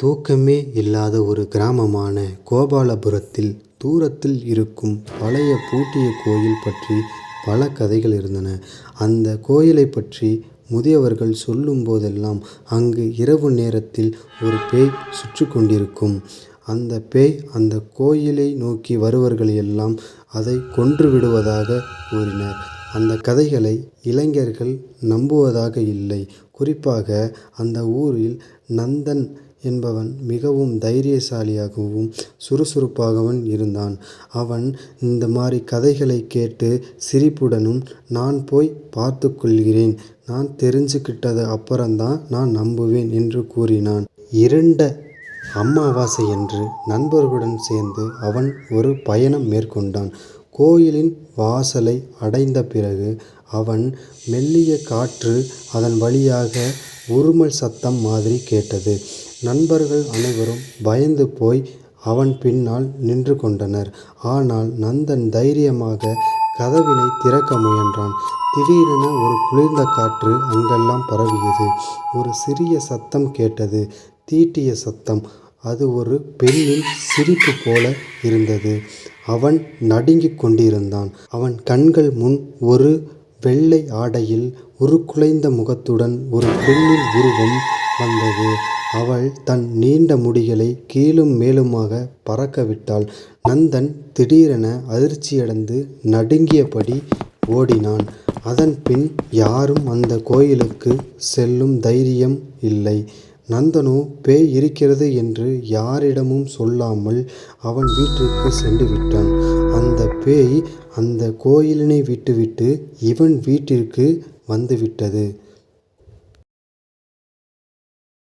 தூக்கமே இல்லாத ஒரு கிராமமான கோபாலபுரத்தில் தூரத்தில் இருக்கும் பழைய பூட்டிய கோயில் பற்றி பல கதைகள் இருந்தன. அந்த கோயிலை பற்றி முதியவர்கள் சொல்லும் போதெல்லாம் அங்கு இரவு நேரத்தில் ஒரு பேய் சுற்றி கொண்டிருக்கும். அந்த பேய் அந்த கோயிலை நோக்கி வருவர்களையெல்லாம் அதை கொன்று விடுவதாக கூறினர். அந்த கதைகளை இளைஞர்கள் நம்புவதாக இல்லை. குறிப்பாக அந்த ஊரில் நந்தன் என்பவன் மிகவும் தைரியசாலியாகவும் சுறுசுறுப்பாகவும் இருந்தான். அவன் இந்த மாதிரி கதைகளைக் கேட்டு சிரிப்புடனும் நான் போய் பார்த்துக்கொள்கிறேன் நான் தெரிஞ்சுக்கிட்டது அப்புறம்தான் நான் நம்புவேன் என்று கூறினான். இருண்ட அமாவாசையன்று நண்பர்களுடன் சேர்ந்து அவன் ஒரு பயணம் மேற்கொண்டான். கோயிலின் வாசலை அடைந்த பிறகு அவன் மெல்லிய காற்று அதன் வழியாக உறுமல் சத்தம் மாதிரி கேட்டது. நண்பர்கள் அனைவரும் பயந்து போய் அவன் பின்னால் நின்று கொண்டனர். ஆனால் நந்தன் தைரியமாக கதவினை திறக்க முயன்றான். திடீரென ஒரு குளிர்ந்த காற்று அங்கெல்லாம் பரவியது. ஒரு சிறிய சத்தம் கேட்டது. தீட்டிய சத்தம். அது ஒரு பெண்ணின் சிரிப்பு போல இருந்தது. அவன் நடுங்கிக் கொண்டிருந்தான். அவன் கண்கள் முன் ஒரு வெள்ளை ஆடையில் உருக்குலைந்த முகத்துடன் ஒரு பெண்ணின் உருவம் வந்தது. அவள் தன் நீண்ட முடிகளை கீழும் மேலுமாக பறக்க விட்டாள். நந்தன் திடீரென அதிர்ச்சியடைந்து நடுங்கியபடி ஓடினான். அதன்பின் யாரும் அந்த கோயிலுக்கு செல்லும் தைரியம் இல்லை. நந்தனோ பேய் இருக்கிறது என்று யாரிடமும் சொல்லாமல் அவன் வீட்டிற்குச் சென்றுவிட்டான். அந்த பேய் அந்த கோயிலினை விட்டுவிட்டு இவன் வீட்டிற்கு வந்துவிட்டது.